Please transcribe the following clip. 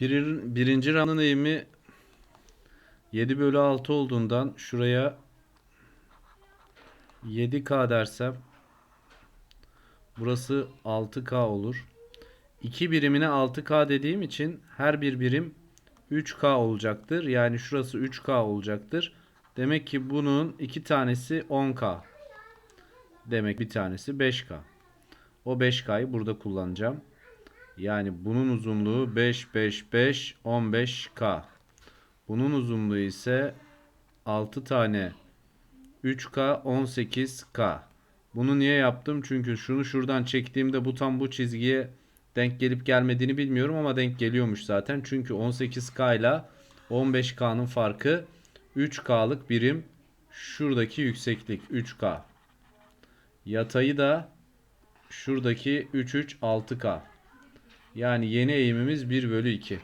Bir, birinci round'un eğimi 7 bölü 6 olduğundan şuraya 7K dersem burası 6K olur. 2 birimine 6K dediğim için her bir birim 3K olacaktır. Yani şurası 3K olacaktır. Demek ki bunun iki tanesi 10K. Demek bir tanesi 5K. O 5K'yı burada kullanacağım. Yani bunun uzunluğu 5 5 5 15K. Bunun uzunluğu ise 6 tane 3K 18K. Bunu niye yaptım? Çünkü şunu şuradan çektiğimde bu tam bu çizgiye denk gelip gelmediğini bilmiyorum ama denk geliyormuş zaten. Çünkü 18K ile 15K'nın farkı 3K'lık birim şuradaki yükseklik 3K. Yatayı da şuradaki 3 3 6K. Yani yeni eğimimiz 1 bölü 2.